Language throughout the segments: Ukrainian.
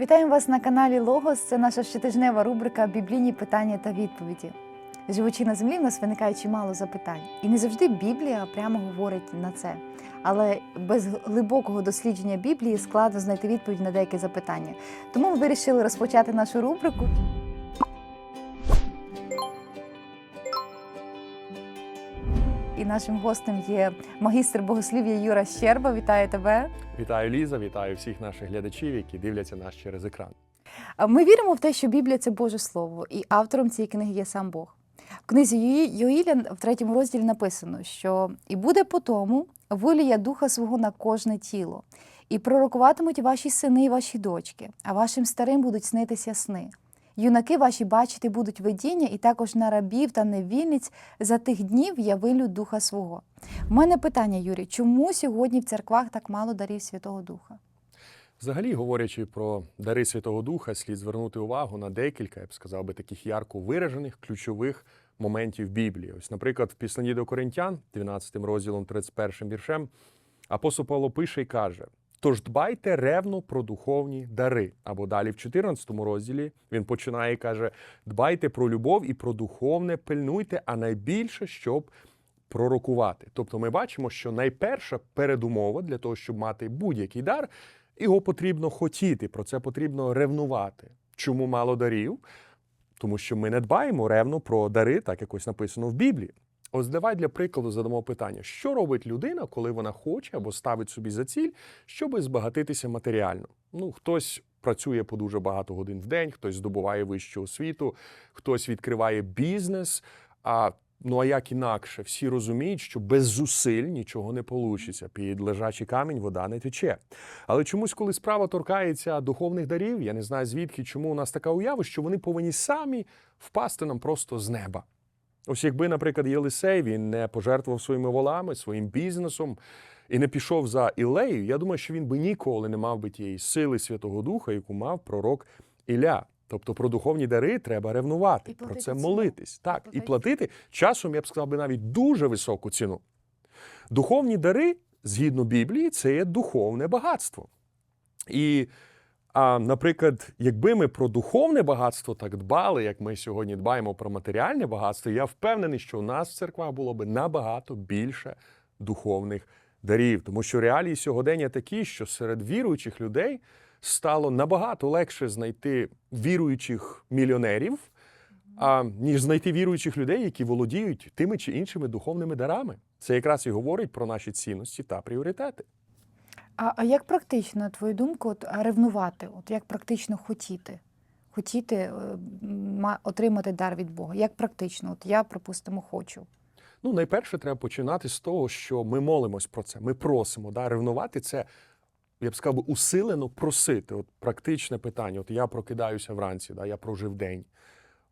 Вітаємо вас на каналі Логос. Це наша щотижнева рубрика Біблійні питання та відповіді. Живучи на землі, в нас виникає чимало запитань. І не завжди Біблія прямо говорить на це. Але без глибокого дослідження Біблії складно знайти відповідь на деякі запитання. Тому ми вирішили розпочати нашу рубрику. І нашим гостем є магістр богослів'я Юра Щерба. Вітаю тебе. Вітаю Ліза, вітаю всіх наших глядачів, які дивляться нас через екран. Ми віримо в те, що Біблія це Боже Слово, і автором цієї книги є сам Бог. В книзі Йоїля в третьому розділі написано, що і буде по тому вилія духа свого на кожне тіло, і пророкуватимуть ваші сини і ваші дочки, а вашим старим будуть снитися сни. Юнаки ваші бачити будуть видіння, і також на рабів та невільниць за тих днів я вилю духа свого. У мене питання, Юрій, чому сьогодні в церквах так мало дарів Святого Духа? Взагалі, говорячи про дари Святого Духа, слід звернути увагу на декілька, я б сказав би, таких ярко виражених ключових моментів Біблії. Ось, наприклад, в післанні до Коринтян, 12 розділом, 31 віршем, апостол Павло пише і каже: Тож дбайте ревно про духовні дари. Або далі в 14 розділі він починає і каже: дбайте про любов і про духовне, пильнуйте, а найбільше, щоб пророкувати. Тобто ми бачимо, що найперша передумова для того, щоб мати будь-який дар, його потрібно хотіти, про це потрібно ревнувати. Чому мало дарів? Тому що ми не дбаємо ревно про дари, так якось написано в Біблії. Ось давай для прикладу задамо питання: що робить людина, коли вона хоче або ставить собі за ціль, щоб збагатитися матеріально? Ну, хтось працює по дуже багато годин в день, хтось здобуває вищу освіту, хтось відкриває бізнес. А ну а як інакше, всі розуміють, що без зусиль нічого не вийде. Під лежачий камінь вода не тече. Але чомусь, коли справа торкається духовних дарів, я не знаю звідки, чому у нас така уява, що вони повинні самі впасти нам просто з неба. Ось якби, наприклад, Єлисей він не пожертвував своїми волами, своїм бізнесом і не пішов за Ілею, я думаю, що він би ніколи не мав би тієї сили Святого Духа, яку мав пророк Ілля. Тобто про духовні дари треба ревнувати, І про це ціну. молитись. Так, і Платити. платити часом, я б сказав би навіть дуже високу ціну. Духовні дари, згідно Біблії, це є духовне багатство. І, а, наприклад, якби ми про духовне багатство так дбали, як ми сьогодні дбаємо про матеріальне багатство, я впевнений, що у нас в церквах було би набагато більше духовних дарів. Тому що реалії сьогодення такі, що серед віруючих людей стало набагато легше знайти віруючих мільйонерів, а, ніж знайти віруючих людей, які володіють тими чи іншими духовними дарами. Це якраз і говорить про наші цінності та пріоритети. А, а як практично, на твою думку, от, ревнувати? От як практично хотіти? Хотіти е, отримати дар від Бога? Як практично? От я, припустимо, хочу. Ну, найперше, треба починати з того, що ми молимось про це. Ми просимо. Да? Ревнувати це, я б сказав, усилено просити. От практичне питання. От я прокидаюся вранці, да? я прожив день.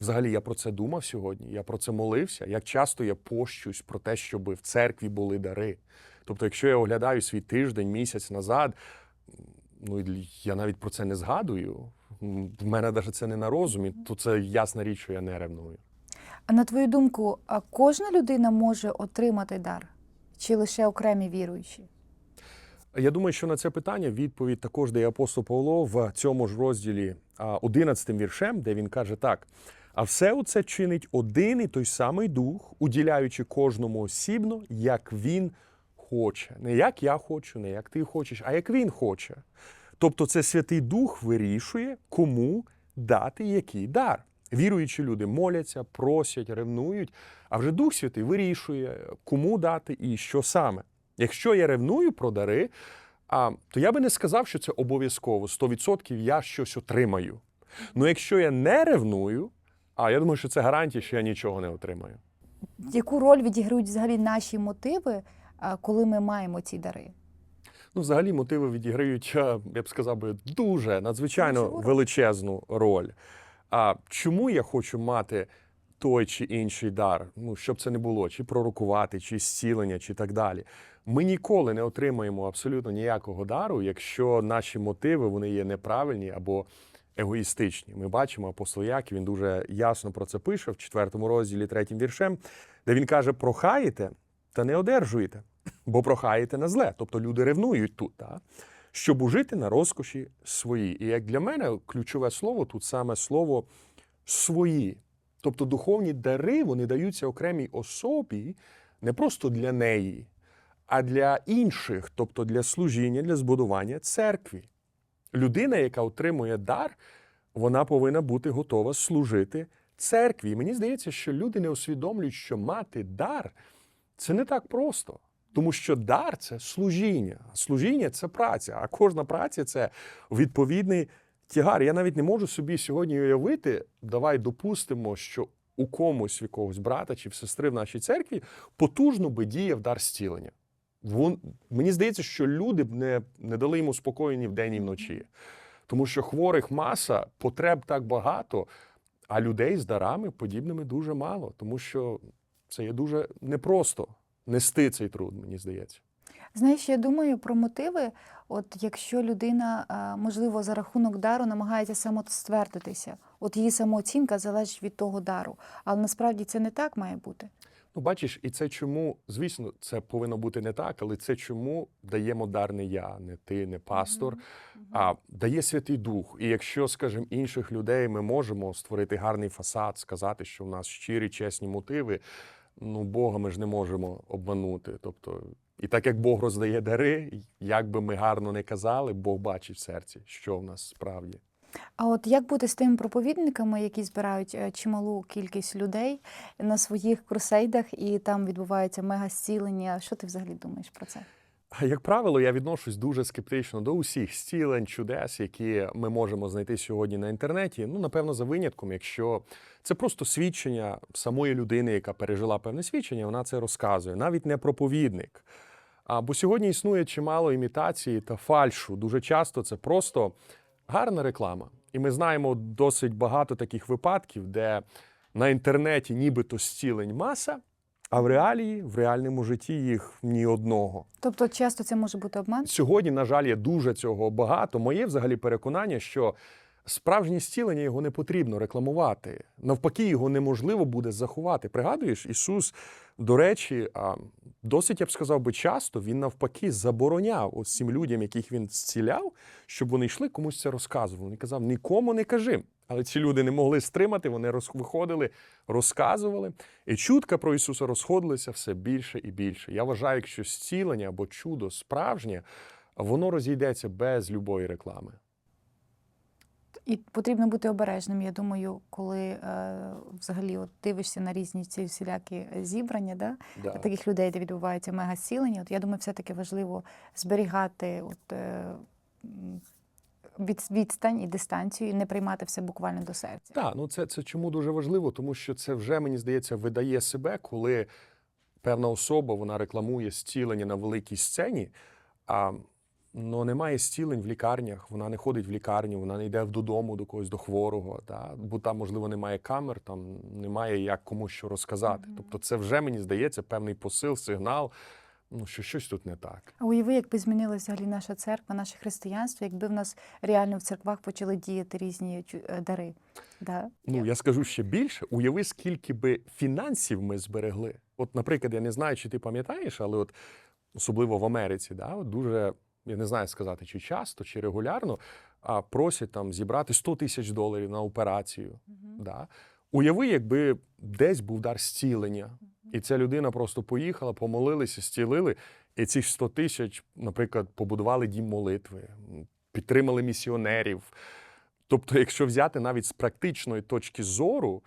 Взагалі, я про це думав сьогодні, я про це молився. Як часто я пощусь про те, щоб в церкві були дари. Тобто, якщо я оглядаю свій тиждень, місяць назад, ну я навіть про це не згадую. В мене навіть це не на розумі, то це ясна річ, що я не ревную. А на твою думку, а кожна людина може отримати дар? Чи лише окремі віруючі? Я думаю, що на це питання відповідь також дає апостол Павло в цьому ж розділі а, 11 віршем, де він каже так: а все це чинить один і той самий дух, уділяючи кожному осібно, як він хоче. Не як я хочу, не як ти хочеш, а як він хоче. Тобто, це Святий Дух вирішує, кому дати який дар. Віруючі люди моляться, просять, ревнують, а вже Дух Святий вирішує, кому дати і що саме. Якщо я ревную про дари, а, то я би не сказав, що це обов'язково. 100% я щось отримаю. Ну якщо я не ревную, а я думаю, що це гарантія, що я нічого не отримаю. Яку роль відіграють взагалі наші мотиви, коли ми маємо ці дари? Ну, взагалі, мотиви відіграють, я б сказав би, дуже надзвичайно величезну роль. А чому я хочу мати той чи інший дар? Ну, щоб це не було, чи пророкувати, чи зцілення, чи так далі. Ми ніколи не отримаємо абсолютно ніякого дару, якщо наші мотиви вони є неправильні або егоїстичні. Ми бачимо апостол Яків, він дуже ясно про це пише в четвертому розділі, третім віршем, де він каже: прохаєте та не одержуєте, бо прохаєте на зле. Тобто люди ревнують тут. Та? щоб ужити на розкоші свої. І як для мене ключове слово тут саме слово свої. Тобто духовні дари вони даються окремій особі не просто для неї, а для інших, тобто для служіння, для збудування церкві. Людина, яка отримує дар, вона повинна бути готова служити церкві. І мені здається, що люди не усвідомлюють, що мати дар це не так просто. Тому що дар це служіння, служіння це праця, а кожна праця це відповідний тягар. Я навіть не можу собі сьогодні уявити, давай допустимо, що у комусь, в якогось брата чи в сестри в нашій церкві потужно би діяв дар зцілення. Вон, мені здається, що люди б не, не дали йому спокою ні вдень, ні вночі. Тому що хворих маса, потреб так багато, а людей з дарами подібними дуже мало. Тому що це є дуже непросто нести цей труд, мені здається. Знаєш, я думаю про мотиви. От якщо людина, можливо, за рахунок дару намагається самоствердитися, от її самооцінка залежить від того дару. Але насправді це не так має бути. Ну, бачиш, і це чому, звісно, це повинно бути не так, але це чому даємо дар не я, не ти, не пастор, а дає Святий Дух. І якщо, скажімо, інших людей ми можемо створити гарний фасад, сказати, що в нас щирі, чесні мотиви, ну Бога ми ж не можемо обманути. Тобто, і так як Бог роздає дари, як би ми гарно не казали, Бог бачить в серці, що в нас справді. А от як бути з тими проповідниками, які збирають е, чималу кількість людей на своїх крусейдах, і там відбувається мега зцілення? Що ти взагалі думаєш про це? Як правило, я відношусь дуже скептично до усіх зцілень, чудес, які ми можемо знайти сьогодні на інтернеті. Ну, напевно, за винятком, якщо це просто свідчення самої людини, яка пережила певне свідчення, вона це розказує, навіть не проповідник. А, бо сьогодні існує чимало імітації та фальшу. Дуже часто це просто гарна реклама. І ми знаємо досить багато таких випадків, де на інтернеті нібито зцілень маса, а в реалії, в реальному житті їх ні одного. Тобто, часто це може бути обман? Сьогодні, на жаль, є дуже цього багато. Моє взагалі переконання, що справжнє зцілення його не потрібно рекламувати. Навпаки, його неможливо буде заховати. Пригадуєш, Ісус, до речі, досить я б сказав би часто, він навпаки забороняв ось цим людям, яких він зціляв, щоб вони йшли комусь це розказували. Він казав: нікому не кажи. Але ці люди не могли стримати, вони виходили, розказували. І чутка про Ісуса розходилася все більше і більше. Я вважаю, якщо зцілення або чудо справжнє, воно розійдеться без любої реклами. І потрібно бути обережним. Я думаю, коли е, взагалі от дивишся на різні ці всілякі зібрання, да? Да. таких людей, де відбувається мега зцілення, от я думаю, все-таки важливо зберігати от, е, від, відстань і дистанцію, і не приймати все буквально до серця. Так, ну це, це чому дуже важливо, тому що це вже, мені здається, видає себе, коли певна особа вона рекламує зцілення на великій сцені, а ну, немає зцілень в лікарнях, вона не ходить в лікарню, вона не йде додому до когось до хворого, да? бо там, можливо, немає камер, там немає як комусь що розказати. Тобто, це вже мені здається певний посил, сигнал, ну, що щось тут не так. А уяви, якби змінилася взагалі наша церква, наше християнство, якби в нас реально в церквах почали діяти різні е, дари. Да? Ну, я скажу ще більше. Уяви, скільки би фінансів ми зберегли. От, наприклад, я не знаю, чи ти пам'ятаєш, але от особливо в Америці, да, от дуже, я не знаю сказати, чи часто, чи регулярно, а просять там зібрати 100 тисяч доларів на операцію. Да. Уяви, якби десь був дар зцілення, і ця людина просто поїхала, помолилися, зцілили, і ці 100 тисяч, наприклад, побудували дім молитви, підтримали місіонерів. Тобто, якщо взяти навіть з практичної точки зору,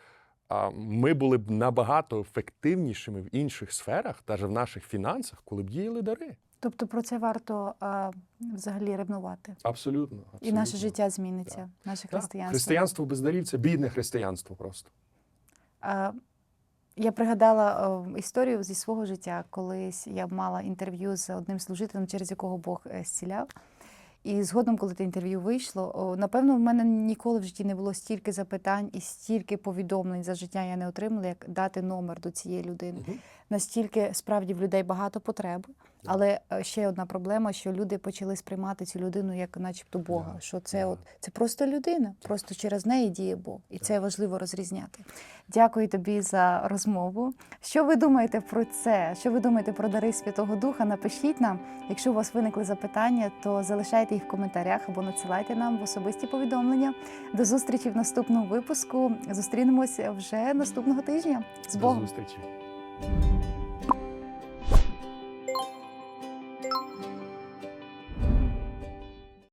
ми були б набагато ефективнішими в інших сферах, навіть в наших фінансах, коли б діяли дари. Тобто про це варто а, взагалі ревнувати. Абсолютно. І наше життя зміниться, наше Так. християнство. Християнство без дарів це бідне християнство просто. А, Я пригадала е, історію зі свого життя. Колись я мала інтерв'ю з одним служителем, через якого Бог е, зціляв. І згодом, коли те інтерв'ю вийшло, напевно, в мене ніколи в житті не було стільки запитань і стільки повідомлень за життя я не отримала, як дати номер до цієї людини. Мгм. Настільки справді в людей багато потреб. Але е, ще одна проблема, що люди почали сприймати цю людину як, начебто, Бога. Да, Що це да. от це просто людина, просто через неї діє Бог, і це важливо розрізняти. Дякую тобі за розмову. Що ви думаєте про це? Що ви думаєте про дари Святого Духа? Напишіть нам. Якщо у вас виникли запитання, то залишайте їх в коментарях або надсилайте нам в особисті повідомлення. До зустрічі в наступному випуску. Зустрінемося вже наступного тижня. З До зустрічі.